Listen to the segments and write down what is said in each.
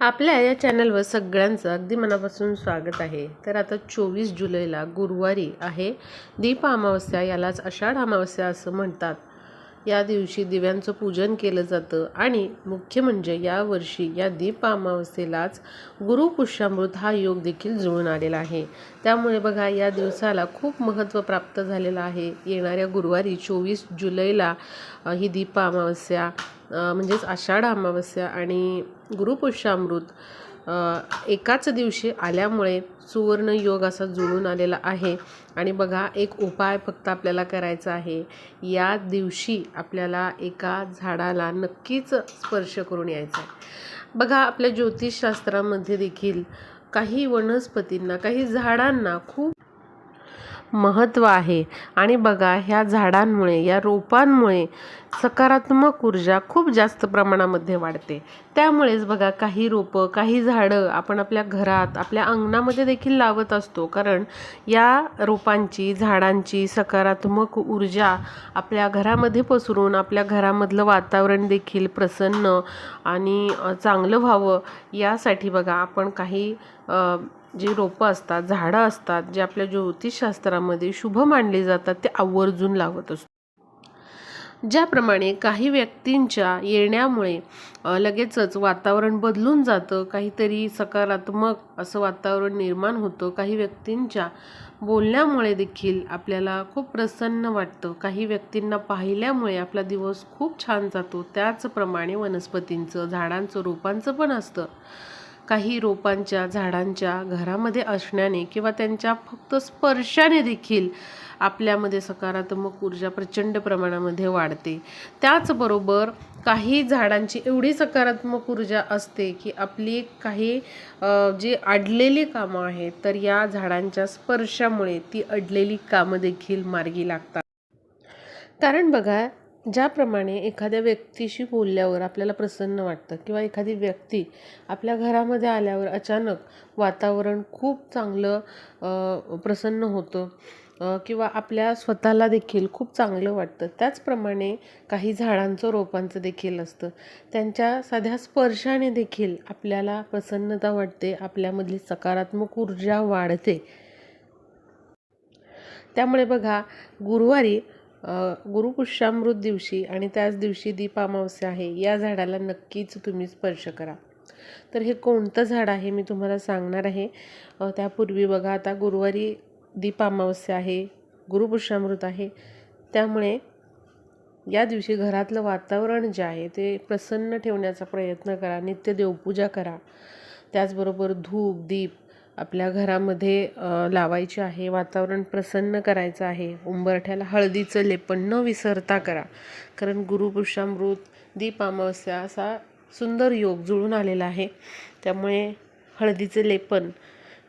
आपल्या या चॅनलवर सगळ्यांचं अगदी मनापासून स्वागत आहे. तर आता चोवीस जुलैला गुरुवारी आहे. दीप अमावस्या यालाच आषाढ अमावस्या असं म्हणतात. या दिवशी दिव्यांचं पूजन केलं जातं आणि मुख्य म्हणजे यावर्षी या दीप अमावस्येलाच गुरुपुष्यामृत हा योग देखील जुळून आलेला आहे. त्यामुळे बघा या दिवसाला खूप महत्त्व प्राप्त झालेलं आहे. येणाऱ्या गुरुवारी चोवीस जुलैला ही दीप अमावस्या म्हणजेच आषाढ अमावस्या आणि गुरुपुष्यामृत एकाच दिवशी आल्यामुळे सुवर्ण योग असा जुळून आलेला आहे. आणि बघा एक उपाय फक्त आपल्याला करायचा आहे. या दिवशी आपल्याला एका झाडाला नक्कीच स्पर्श करून यायचा आहे. बघा आपल्या ज्योतिषशास्त्रामध्ये देखील काही वनस्पतींना काही झाडांना खूप महत्त्व आहे. आणि बघा ह्या झाडांमुळे या रोपांमुळे सकारात्मक ऊर्जा खूप जास्त प्रमाणामध्ये वाढते. त्यामुळेच बघा काही रोपं काही झाडं आपण आपल्या घरात आपल्या अंगणामध्ये देखील लावत असतो. कारण या रोपांची झाडांची सकारात्मक ऊर्जा आपल्या घरामध्ये पसरून आपल्या घरामधलं वातावरण देखील प्रसन्न आणि चांगलं व्हावं यासाठी बघा आपण काही जी रोपं असतात झाडं असतात जे आपल्या ज्योतिषशास्त्रामध्ये शुभ मानले जातात ते आवर्जून लावत असतो. ज्याप्रमाणे काही व्यक्तींच्या येण्यामुळे लगेचच वातावरण बदलून जातं काहीतरी सकारात्मक असं वातावरण निर्माण होतं काही व्यक्तींच्या बोलण्यामुळे देखील आपल्याला खूप प्रसन्न वाटतं. काही व्यक्तींना पाहिल्यामुळे आपला दिवस खूप छान जातो. त्याचप्रमाणे वनस्पतींचं झाडांचं रोपांचं पण असतं. काही रोपांच्या झाडांच्या घरामध्ये असण्याने किंवा त्यांच्या फक्त स्पर्शाने देखील आपल्यामध्ये सकारात्मक ऊर्जा प्रचंड प्रमाणामध्ये वाढते. त्याचबरोबर काही झाडांची एवढी सकारात्मक ऊर्जा असते की आपली काही जी अडलेली कामं आहेत तर या झाडांच्या स्पर्शामुळे ती अडलेली कामं देखील मार्गी लागतात. कारण बघा ज्याप्रमाणे एखाद्या व्यक्तीशी बोलल्यावर आपल्याला प्रसन्न वाटतं किंवा एखादी व्यक्ती आपल्या घरामध्ये आल्यावर अचानक वातावरण खूप चांगलं प्रसन्न होतं किंवा आपल्या स्वतःला देखील खूप चांगलं वाटतं. त्याचप्रमाणे काही झाडांचं रोपांचं देखील असतं. त्यांच्या साध्या स्पर्शाने देखील आपल्याला प्रसन्नता वाटते आपल्यामधली सकारात्मक ऊर्जा वाढते. त्यामुळे बघा गुरुवारी गुरुपुष्यामृत दिवशी आणि त्याच दिवशी दीप अमावस्या आहे या झाडाला नक्कीच तुम्ही स्पर्श करा. तर हे कोणतं झाड आहे मी तुम्हाला सांगणार आहे. त्यापूर्वी बघा आता गुरुवारी दीप अमावस्या आहे गुरुपुष्यामृत आहे. त्यामुळे या दिवशी घरातलं वातावरण जे आहे ते प्रसन्न ठेवण्याचा प्रयत्न करा नित्य देवपूजा करा. त्याचबरोबर धूप दीप आपल्या घरामध्ये लावायची लावायचे आहे वातावरण प्रसन्न करायचं आहे. उंबरठ्याला हळदीचं लेपन न विसरता करा. कारण गुरुपुरुषामृत दीप अमावस्या असा सुंदर योग जुळून आलेला आहे. त्यामुळे हळदीचं लेपन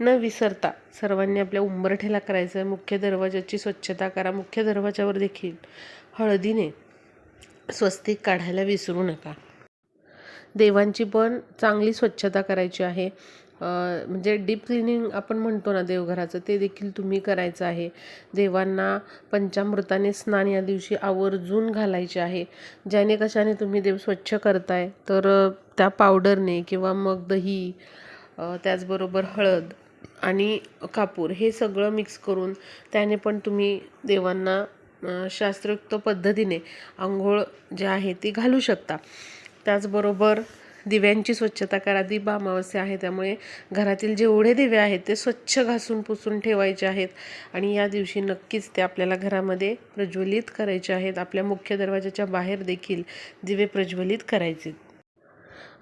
न विसरता सर्वांनी आपल्या उंबरठ्याला करायचं आहे. मुख्य दरवाजाची स्वच्छता करा. मुख्य दरवाजावर देखील हळदीने स्वस्तिक काढायला विसरू नका. देवांची पण चांगली स्वच्छता करायची आहे. म्हणजे डीप क्लिनिंग आपण म्हणतो ना देवघराचं ते देखील तुम्ही करायचं आहे. देवांना पंचामृताने स्नान या दिवशी आवर्जून घालायचे आहे. ज्याने कशाने तुम्ही देव स्वच्छ करताय तर त्या पावडरने किंवा मग दही त्याचबरोबर हळद आणि कापूर हे सगळं मिक्स करून त्याने पण तुम्ही देवांना शास्त्रयुक्त शास्त्रोक्त पद्धतीने आंघोळ जे आहे ती घालू शकता. त्याचबरोबर दिव्यांची स्वच्छता करा. दीप अमावस्या आहे त्यामुळे घरातील जेवढे दिवे आहेत ते स्वच्छ घासून पुसून ठेवायचे आहेत. आणि या दिवशी नक्कीच ते आपल्याला घरामध्ये प्रज्वलित करायचे आहेत. आपल्या मुख्य दरवाजाच्या बाहेर देखील दिवे प्रज्वलित करायचे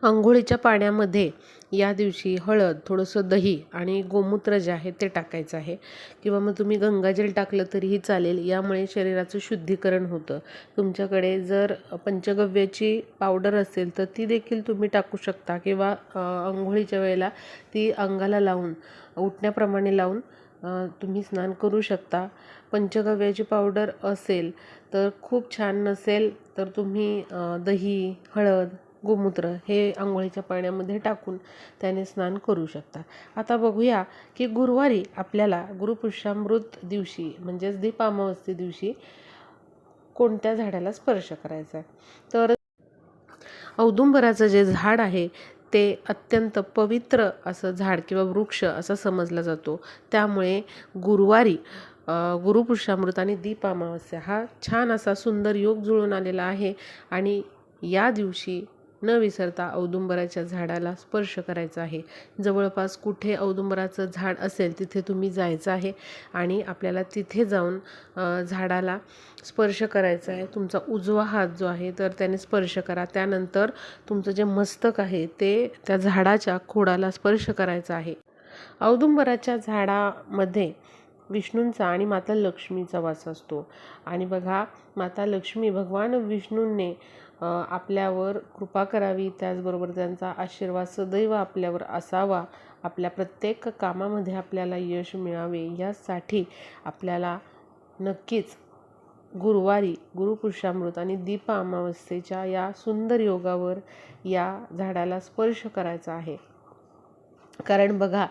आंघोळीच्या पाण्यामध्ये या दिवशी हळद थोडंसं दही आणि गोमूत्र जे आहे ते टाकायचं आहे. किंवा मग तुम्ही गंगाजल टाकलं तरीही चालेल. यामुळे शरीराचं शुद्धीकरण होतं. तुमच्याकडे जर पंचगव्याची पावडर असेल तर ती देखील तुम्ही टाकू शकता. किंवा आंघोळीच्या वेळेला ती अंगाला लावून उठण्याप्रमाणे लावून तुम्ही स्नान करू शकता. पंचगव्याची पावडर असेल तर खूप छान नसेल तर तुम्ही दही हळद गोमूत्र हे आंघोळीच्या पाण्यामध्ये टाकून त्याने स्नान करू शकता. आता बघूया की गुरुवारी आपल्याला गुरुपुष्यामृत दिवशी म्हणजेच दीपामावस्ये दिवशी कोणत्या झाडाला स्पर्श करायचा आहे? तर औदुंबराचं जे झाड आहे ते अत्यंत पवित्र असं झाड किंवा वृक्ष असं समजला जातो. त्यामुळे गुरुवारी गुरुपुष्यामृत गुरुपुरुषामृत आणि दीप अमावस्या हा छान असा सुंदर योग जुळून आलेला आहे. आणि या दिवशी न विसरता औदुंबराच्या झाडाला स्पर्श करायचा आहे. जवळपास कुठे औदुंबराचं झाड असेल तिथे तुम्ही जायचं आहे आणि आपल्याला तिथे जाऊन झाडाला स्पर्श करायचा आहे. तुमचा उजवा हात जो आहे तर त्याने स्पर्श करा. त्यानंतर तुमचं जे मस्तक आहे ते त्या झाडाच्या खोडाला स्पर्श करायचा आहे. औदुंबराच्या झाडामध्ये विष्णूंचा आणि माता लक्ष्मीचा वास असतो. आणि बघा माता लक्ष्मी भगवान विष्णूंने आपल्यावर कृपा करावी त्याचबरोबर त्यांचा आशीर्वाद सदैव आपल्यावर असावा. आपल्या प्रत्येक कामामध्ये आपल्याला यश मिळावे यासाठी आपल्याला नक्कीच गुरुवारी गुरुपुरुषामृत आणि दीप अमावस्येच्या या सुंदर योगावर या झाडाला स्पर्श करायचा आहे. कारण बघा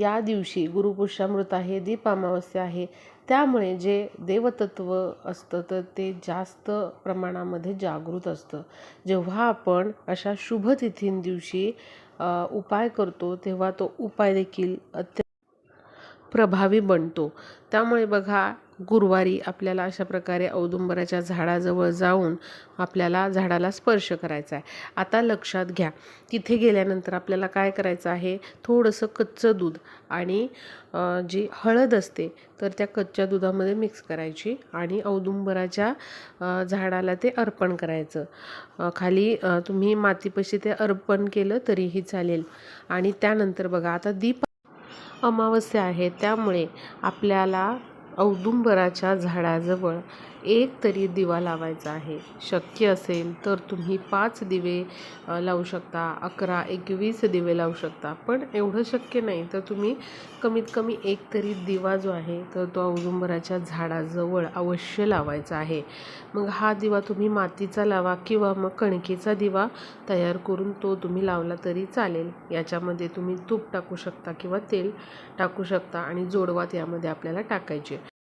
या दिवशी गुरुपुरुषामृत आहे दीप अमावस्या आहे त्यामुळे जे देवतत्व असतं तर ते जास्त प्रमाणामध्ये जागृत असतं. जेव्हा आपण अशा शुभ तिथींदिवशी उपाय करतो तेव्हा तो उपाय देखील अत्य प्रभावी बनतो. त्यामुळे बघा गुरुवारी आपल्याला अशा प्रकारे औदुंबराच्या झाडाजवळ जाऊन आपल्याला झाडाला स्पर्श करायचा आहे. आता लक्षात घ्या तिथे गेल्यानंतर आपल्याला काय करायचं आहे? थोडंसं कच्चं दूध आणि जी हळद असते तर त्या कच्च्या दुधामध्ये मिक्स करायची आणि औदुंबराच्या झाडाला ते अर्पण करायचं. खाली तुम्ही मातीपाशी ते अर्पण केलं तरीही चालेल. आणि त्यानंतर बघा आता दीप अमावस्या आहे त्यामुळे आपल्याला औदुंबराच्या झाडाजवळ एक तरी दिवा लावायचा आहे. शक्य असेल तर तुम्ही पाच दिवे लावू शकता अकरा एकवीस दिवे लावू शकता. पण एवढं शक्य नाही. तर तुम्ही कमीत कमी एक तरी दिवा जो आहे तर तो औदुंबराच्या झाडाजवळ अवश्य लावायचा आहे. मग हा दिवा तुम्ही मातीचा लावा किंवा मग कणकेचा दिवा तयार करून तो तुम्ही लावला तरी चालेल. याच्यामध्ये तुम्ही तूप टाकू शकता किंवा तेल टाकू शकता आणि जोडवात यामध्ये आपल्याला टाकायचे.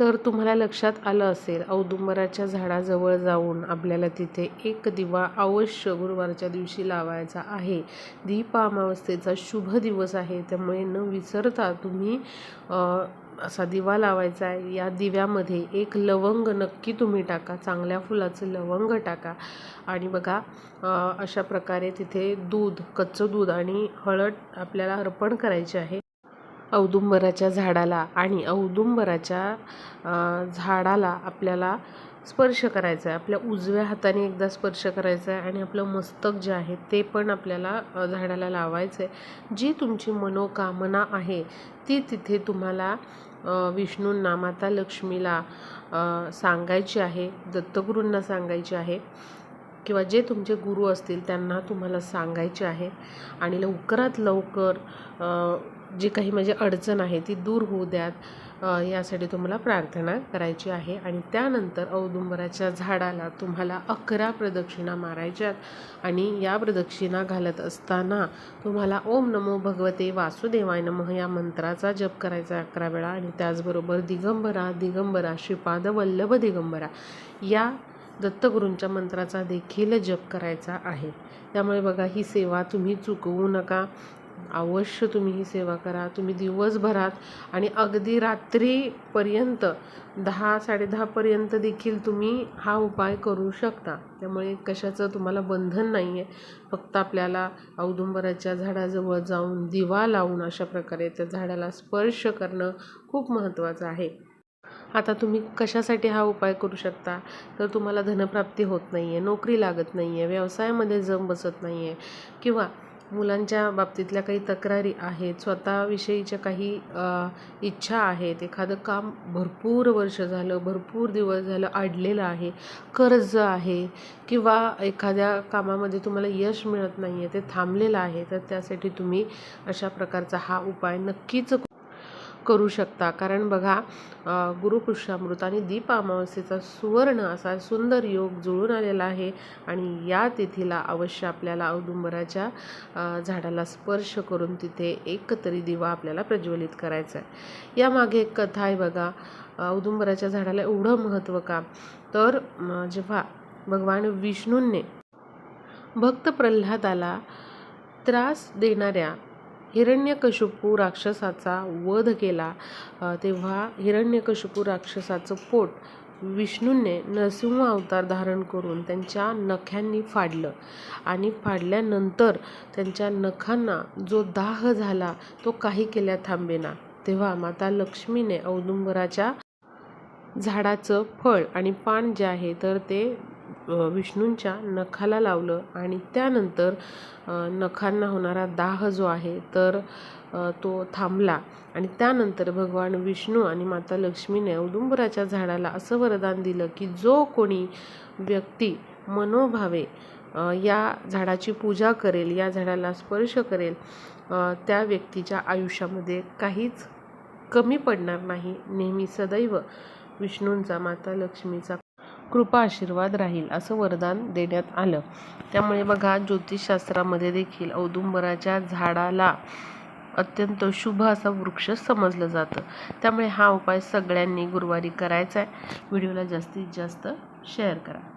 तर तुम्हाला लक्षात आलं असेल औदुंबराच्या झाडाजवळ जाऊन आपल्याला तिथे एक दिवा अवश्य गुरुवारच्या दिवशी लावायचा आहे. दीप अमावस्येचा शुभ दिवस आहे त्यामुळे न विसरता तुम्ही असा दिवा लावायचा आहे. या दिव्यामध्ये एक लवंग नक्की तुम्ही टाका चांगल्या फुलाचं लवंग टाका. आणि बघा अशा प्रकारे तिथे दूध कच्चं दूध आणि हळद आपल्याला अर्पण करायचे आहे. औदुंबराच्या झाडाला आणि औदुंबराच्या झाडाला आपल्याला स्पर्श करायचा आहे आपल्या उजव्या हाताने एकदा स्पर्श करायचा आहे आणि आपलं मस्तक जे आहे ते पण आपल्याला झाडाला लावायचं आहे जी तुमची मनोकामना आहे ती तिथे तुम्हाला विष्णूंना माता लक्ष्मीला सांगायची आहे दत्तगुरूंना सांगायची आहे किंवा जे तुमचे गुरु असतील त्यांना तुम्हाला सांगायचे आहे. आणि लवकरात लवकर जी काही म्हणजे अडचण आहे ती दूर होऊ द्यात यासाठी तुम्हाला प्रार्थना करायची आहे. आणि त्यानंतर औदुंबराच्या झाडाला तुम्हाला अकरा प्रदक्षिणा मारायच्यात आणि या प्रदक्षिणा घालत असताना तुम्हाला ओम नमो भगवते वासुदेवाय नमः या मंत्राचा जप करायचा आहे अकरा वेळा आणि त्याचबरोबर दिगंबरा दिगंबरा श्रीपाद वल्लभ दिगंबरा या दत्तगुरूंच्या मंत्राचा देखील जप करायचा आहे. त्यामुळे बघा ही सेवा तुम्ही चुकवू नका. अवश्य तुम्ही ही सेवा करा. तुम्ही दिवसभरात आणि अगदी रात्रीपर्यंत दहा साडेदहापर्यंत देखील तुम्ही हा उपाय करू शकता. त्यामुळे कशाचं तुम्हाला बंधन नाही आहे फक्त आपल्याला औदुंबराच्या झाडाजवळ जाऊन दिवा लावून अशा प्रकारे त्या झाडाला स्पर्श करणं खूप महत्त्वाचं आहे. आता तुम्ही कशासाठी हा उपाय करू शकता? तर तुम्हाला धनप्राप्ती होत नाही आहे नोकरी लागत नाही आहे व्यवसायामध्ये जम बसत नाही आहे किंवा मुलांच्या बाबतीतल्या काही तक्रारी आहेत स्वतःविषयीच्या काही इच्छा आहेत. एखादं काम भरपूर वर्ष झालं भरपूर दिवस झालं अडलेलं आहे कर्ज आहे किंवा एखाद्या कामामध्ये तुम्हाला यश मिळत नाही आहे ते थांबलेलं आहे तर त्यासाठी तुम्ही अशा प्रकारचा हा उपाय नक्कीच करू शकता. कारण बघा अ, आणि दीप अमावस्येचा सुवर्ण असा सुंदर योग जुळून आलेला आहे. आणि या तिथीला अवश्य आपल्याला औदुंबराच्या झाडाला स्पर्श करून तिथे एक तरी दिवा आपल्याला प्रज्वलित करायचा आहे. यामागे एक कथा आहे बघा औदुंबराच्या झाडाला एवढं महत्त्व का? तर जेव्हा भगवान विष्णूंनी भक्त प्रल्हादाला त्रास देणाऱ्या हिरण्यकशिपू राक्षसाचा वध केला. तेव्हा हिरण्यकशिपू राक्षसाचं पोट विष्णूने नरसिंह अवतार धारण करून त्यांच्या नख्यांनी फाडलं. आणि फाडल्यानंतर त्यांच्या नखांना जो दाह झाला तो काही केल्या थांबेना. तेव्हा माता लक्ष्मीने औदुंबराच्या झाडाचं फळ आणि पान जे आहे तर ते विष्णूंच्या नखाला लावलं आणि त्यानंतर नखांना होणारा दाह जो आहे तर तो थांबला. आणि त्यानंतर भगवान विष्णू आणि माता लक्ष्मीने औदुंबराच्या झाडाला असं वरदान दिलं की जो कोणी व्यक्ती मनोभावे या झाडाची पूजा करेल या झाडाला स्पर्श करेल त्या व्यक्तीच्या आयुष्यामध्ये काहीच कमी पडणार नाही. नेहमी सदैव विष्णूंचा माता लक्ष्मीचा कृपा आशीर्वाद राहील असं वरदान देण्यात आलं. त्यामुळे बघा ज्योतिषशास्त्रामध्ये देखील औदुंबराच्या झाडाला अत्यंत शुभ असा वृक्ष समजलं जातं. त्यामुळे हा उपाय सगळ्यांनी गुरुवारी करायचा आहे. व्हिडिओला जास्तीत जास्त शेअर करा.